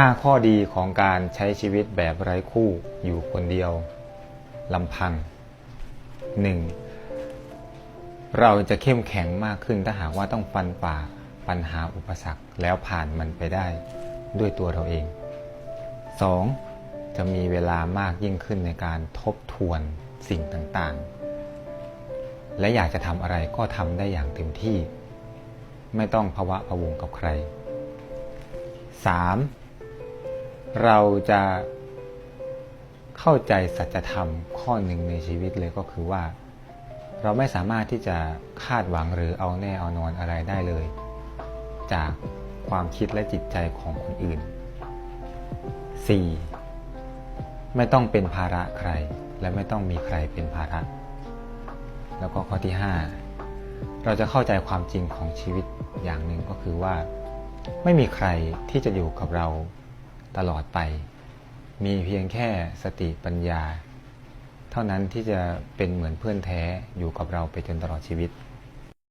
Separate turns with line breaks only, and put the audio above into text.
5 ข้อดีของการใช้ชีวิตแบบไร้คู่อยู่คนเดียวลำพัง 1. เราจะเข้มแข็งมากขึ้นถ้าหากว่าต้องฟันฝ่าปัญหาอุปสรรคแล้วผ่านมันไปได้ด้วยตัวเราเอง 2. จะมีเวลามากยิ่งขึ้นในการทบทวนสิ่งต่างๆ และอยากจะทำอะไรก็ทำได้อย่างเต็มที่ ไม่ต้องภาวะพะวงกับใคร 3. เราจะเข้าใจสัจธรรมข้อหนึ่งในชีวิตเลยก็คือว่า เราไม่สามารถที่จะคาดหวังหรือเอาแน่เอานอนอะไรได้เลย จากความคิดและจิตใจของคนอื่น 4. ไม่ต้องเป็นภาระใคร และไม่ต้องมีใครเป็นภาระ แล้วก็ข้อที่ 5 เราจะเข้าใจความจริงของชีวิตอย่างหนึ่งก็คือว่า ไม่มีใครที่จะอยู่กับเราตลอดไป มีเพียงแค่สติปัญญา เท่านั้นที่จะเป็นเหมือนเพื่อนแท้อยู่กับเราไปจนตลอดชีวิต